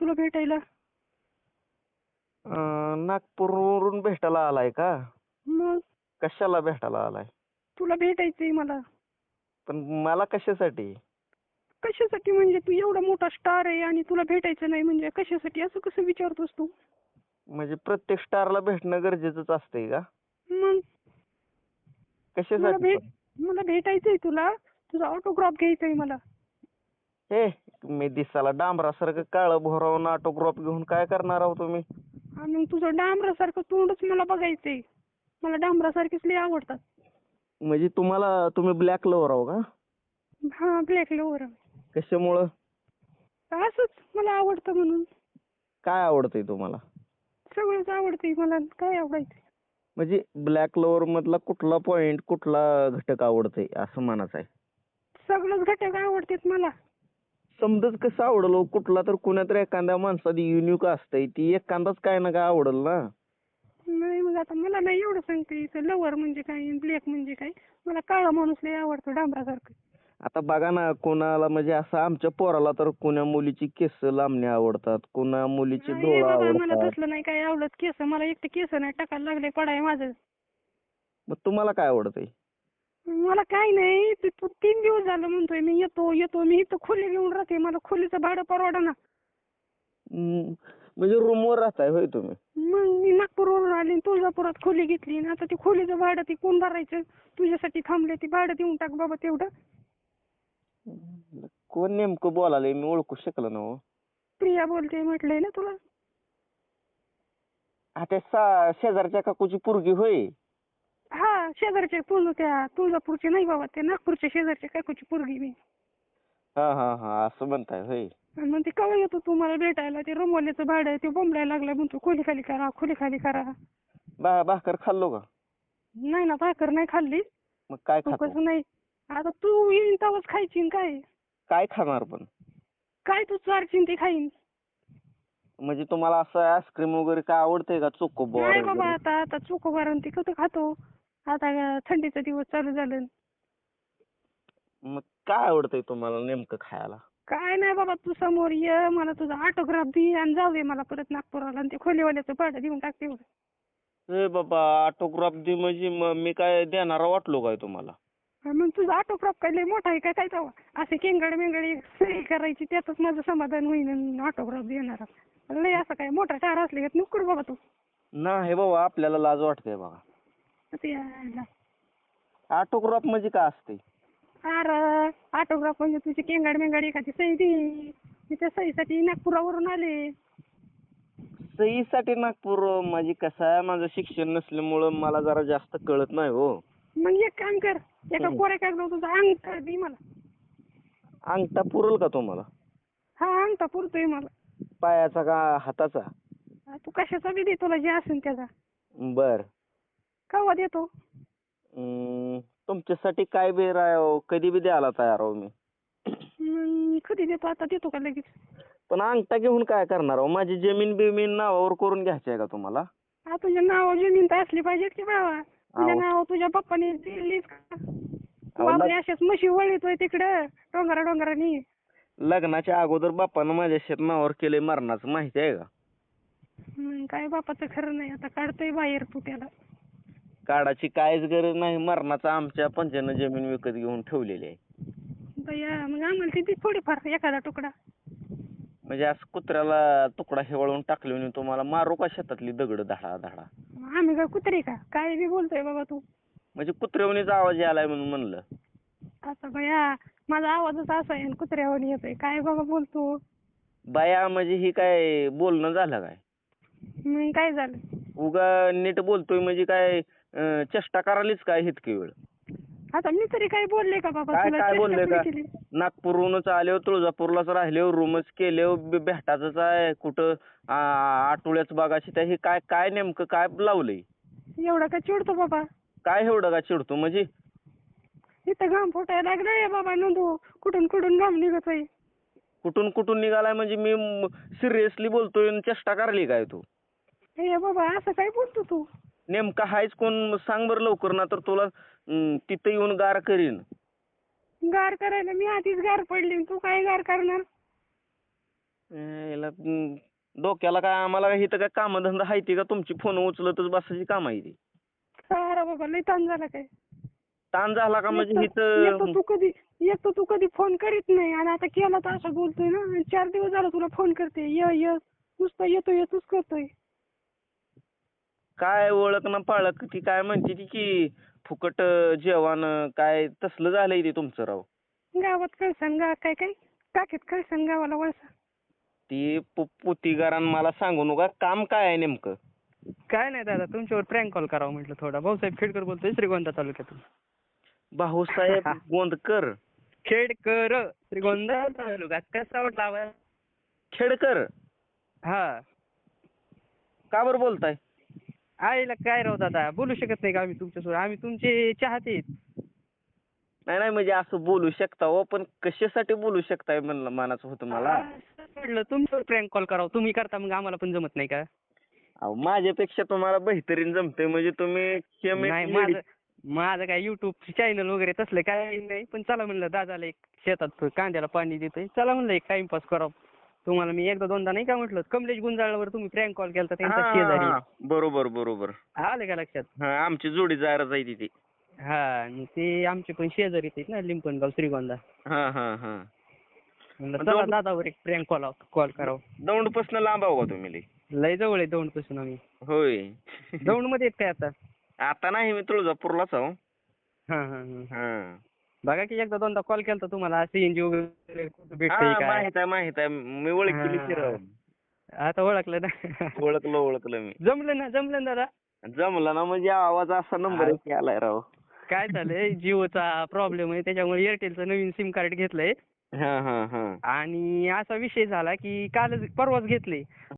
तुला भेटायला? नागपूरवरून भेटायला आलाय का? मग? कशाला भेटायला आलाय? तुला भेटायचंय मला. पण मला कशासाठी? कशासाठी म्हणजे तू एवढा मोठा स्टार आहे आणि तुला भेटायचं नाही म्हणजे कशासाठी? असं कसं विचारतोस तू? म्हणजे प्रत्येक स्टारला भेटणं गरजेचंच असतंय का? मग? मला कशासाठी भेट पण? मला भेटायचंय तुला. तुझा ऑटोग्राफ घ्यायचंय मला. हे मी दिसाला डांबरासारखं काळं भोरावून ऑटोग्राफ घेऊन काय करणार आहो तुम्ही? आणि तुझं डांबरासारखं तोंडच मला बघायचंय. मला डांबरासारखेच लय आवडतात. म्हणजे तुम्हाला तुम्ही ब्लॅक लवर आहो का? हा ब्लॅक लोवर कशामुळं? असंच मला आवडतं म्हणून. काय आवडतंय तुम्हाला? सगळंच आवडतंय मला काय आवडायचं म्हणजे ब्लॅक लवर मधला कुठला पॉइंट कुठला घटक आवडतंय असं म्हणायचं आहे सगळंच घटक आवडतात मला. समजच कसं आवडल? कुठला तर कुणा तर एखाद्या माणसात युनिक असतंय. ती एखादाच काय ना काय आवडल ना. नाही मग आता मला नाही एवढं सांगता लवर म्हणजे काय ब्लॅक म्हणजे काय? मला काळा माणूस लय आवडतो डांबरासारखं. आता बघा ना कोणाला म्हणजे असं आमच्या पोराला तर कोण्या मुलीची केस लांबणे आवडतात कोणा मुलीची नाही डोळा बाबा मला आवडतात. तसलं नाही काय आवडत. केस मला एकटे केस नाही टाकायला लागले पडाय माझं. मग तुम्हाला काय आवडतंय? मला काय नाही तू तू तीन दिवस झालं म्हणतोय मी येतो येतो मी इथं खोली घेऊन राहते मला खोलीचं भाडं परवडा ना. हम्म, म्हणजे रूमवर राहताय होय तुम्ही? मग मी नागपूरवरून आली आणि तुळजापुरात खोली घेतली आणि आता ती खोलीचं भाडं ती कोण भरायचं? तुझ्यासाठी थांबले ती भाडं देऊन टाक बाबा तेवढं. कोण नेमकं बोलायलंय मी ओळखू शकलो ना हो. प्रिया बोलते म्हटलंय ना तुला. हा त्या सा- शेजारच्या काकूची पोरगी होय. शेजारचे तुळ त्या तुळजापूरचे नाही बाबा ते नागपूरच्या शेजारच्या काकूची पोरगी मी हा हा हा असं म्हणताय होय. आणि मग ते केव्हा येतो तू मला भेटायला? ते रमवल्याचं भाडं ते बोंबलायला लागला म्हणतो खोली खाली करा खोली खाली करा. बा भाकर खाल्लो का? नाही ना भाकर नाही खाल्ली. मग काय तू खातो? कसं नाही. आता तू येईन तेव्हाच खायची न काय? काय खाणार पण? काय तू चारशीन ते खाईन? म्हणजे तुम्हाला असं आईस्क्रीम वगैरे काय आवडतंय का? चोकोबार नाही बाबा वगैरे? आता आता चोकोबार आणि ते कसं खातो? आता थंडीचा दिवस चालू झालं. मग काय आवडतंय तुम्हाला नेमकं खायला? काय नाही बाबा तू समोर ये मला तुझा ऑटोग्राफ दे आणि जाऊ दे मला परत नागपूरला आणि ते खोलीवाल्याचं भाडं देऊन टाक तेवढं. ए बाबा ऑटोग्राफ दे म्हणजे मी काय देणारा वाटलो काय तुम्हाला? मग तुझा ऑटोग्राफ काय लय मोठा आहे काय काय तेव्हा असे केंगड मेंगड एक सही करायची त्यातच माझं समाधान होईन ऑटोग्राफ देणार. लय असं काय मोठा टार असले का नको करू बाबा तू. नाही बाबा आपल्याला लाज वाटते बघा. ते. ऑटोग्राफ म्हणजे काय असते? अरे ऑटोग्राफ म्हणजे तुझी केंगड मेंगड एखादी सही दे. मी त्या सहीसाठी नागपुरावरून आले. सहीसाठी नागपूर म्हणजे कसं आहे? माझं शिक्षण नसल्यामुळं मला जरा जास्त कळत नाही हो. मग एक काम कर एका हम्म. कोऱ्या कागदावर तुझा अंगठा दे मला. अंगठा पुरल का तुम्हाला हा अंगठा पुरतोय मला. पायाचा का हाताचा? हा, तू कशाचा बी दे तुला जे असेल त्याचा. बर. केव्हा देतो? तुमच्यासाठी काय बी राव कधी बी द्यायला तयार आहो मी. मग कधी देतो? आता देतो का लगेच? पण अंगठा घेऊन काय करणार आहो माझी जमीन बिमीन नावावर करून घ्यायची आहे का तुम्हाला? हा तुझ्या नाव जमीन तर असली पाहिजे की बाबा. तुझ्या अहो. नाव तुझ्या पप्पाने दिलीस का? अहो, लग- अशाच म्हशी वळितोय तिकडं डोंगरा डोंगरानी. लग्नाच्या अगोदर बापानं माझ्या शेत नावावर केलंय मरणाचं माहिती आहे का? मग काय बापाचं खरं नाही आता काढतोय बाहेर तू त्याला. काढाची काहीच गरज नाही. मरणाचं आमच्या पंचानं जमीन विकत घेऊन ठेवलेली आहे. मग आम्हाला थोडीफार एखादा तुकडा. म्हणजे असं कुत्र्याला तुकडा हेवळून टाकले तुम्हाला मारू का शेतातली दगड धाडा धाडा? आम्ही काय कुत्री का? काय बी बोलतोय बाबा तू. म्हणजे कुत्र्यावणीच आवाज यायलाय म्हणून म्हणलं. आता बया माझा आवाजच असा आहे कुत्र्यावर येतोय. काय बाबा बोलतो? बाया म्हणजे ही काय बोलणं झालं काय? मग काय झालं? उगा नीट बोलतोय म्हणजे काय अं, चेष्टा करायलीच काय इतकी वेळ? आता मी तरी काय बोलले का बाबा काय तुला काय चेष्टा बोलले का? केली. नागपूरहूनच आले तुळजापूरलाच राहिले रूमच केले भेटाच आहे कुठं आ- आठवड्याच बागाशी त्या हे काय काय नेमकं काय लावलंय? एवढा का चिडतो बाबा? काय एवढं का चिडतो म्हणजे? इथं घाम फुटायला लागलाय बाबा नंदू. कुठून कुठून घाम निघतोय? कुठून कुठून निघालाय म्हणजे मी सिरियसली बोलतोय आणि चेष्टा करली काय तू? हे बाबा असं काय बोलतो तू? नेमका हायच कोण? सांग बरं लवकर ना तर तुला अं, तिथं येऊन गार करीन. गार करायला मी आधीच गार पडली तू काय गार करणार? याला डोक्याला काय आम्हाला काय इथं काय कामधंदा हायती का? तुमची फोन उचलतच बसायची काम आहे ती. बाबा लय ताण झाला काय? ताण झाला का म्हणजे एक तर- एक तर इथं तू कधी एक तर तू कधी फोन करीत नाही. आणि आता केला तर असं बोलतोय ना आणि चार दिवस झालं तुला फोन करते. ये ये. नुसतं येतो येतोच करतोय. काय ओळख ना पाळख ती काय म्हणते ती की फुकट जेवण काय तसलं झालंय ते तुमचं राव. गावात कळसन गा काय काय? टाकीत कळसन गावाला वळसा. ती पुतीगारान मला सांगू नका काम काय आहे नेमकं? काय नाही दादा तुमच्यावर प्रँक कॉल करावा म्हटलं थोडा. भाऊसाहेब खेडकर बोलतोय श्रीगोंदा तालुक्यातून. भाऊसाहेब गोंदकर? खेडकर श्रीगोंदा तालुका कसा वाटला आवाज? खेडकर? हा. का बरं बोलताय? आईला काय राव दादा? बोलू शकत नाही का आम्ही तुमच्यासोबत? आम्ही तुमचे चाहते. आहेत. नाही नाही म्हणजे असं बोलू शकता हो पण कशासाठी बोलू शकताय म्हणलं मनाचं होतं मला? असं म्हटलं तुमच्यावर प्रँक कॉल करावं. तुम्ही करता मग आम्हाला पण जमत नाही का? अहो माझ्यापेक्षा तुम्हाला बेहतरीन जमते म्हणजे तुम्ही नाही माझं माझं काय युट्यूब चॅनल वगैरे तसलं काय नाही. पण चला म्हणलं दादाला एक शेतात कांद्याला पाणी देतोय. चला म्हणलं एक टाइमपास करावं. तुम्हाला मी एकदा दोनदा नाही का म्हटलं कमलेश गुंजाळवर तुम्ही प्रँक कॉल केला त्यांचा शेजारी. हा, बरोबर बरोबर. आलं का लक्षात? हा आमची जोडी जायला जायची ती हा आणि ते आमचे पण शेजारी आहेत ना लिंपणगाव श्रीगोंदा. हा हा हा. म्हणलं चला दोन- दादावर एक प्रँक कॉल कॉल करावं. दौंडपासून लांब आहो का तुम्ही लई? लय जवळ आहे दौंडपासून आम्ही. होय. दौंडमध्ये आहेत काय आता? आता नाही मी तुळजापूरलाच आहो. हा हा हा. हा. बघा की एकदा दोनदा कॉल केलता तुम्हाला सीएनजी वगैरे कुठं भेटतंय हा, काय? माहीत आहे माहीत आहे. मी ओळखली की राव. आता ओळखलं ना? ओळखलं ओळखलं मी. जमलं ना जमलं ना दादा? जमलं ना म्हणजे आवाज असा नंबर आलाय राव. काय झालंय जिओचा प्रॉब्लेम आहे त्याच्यामुळे एअरटेलचं नवीन सिम कार्ड घेतलंय. हा हा हा. आणि असा विषय झाला की कालच परवाच घेतले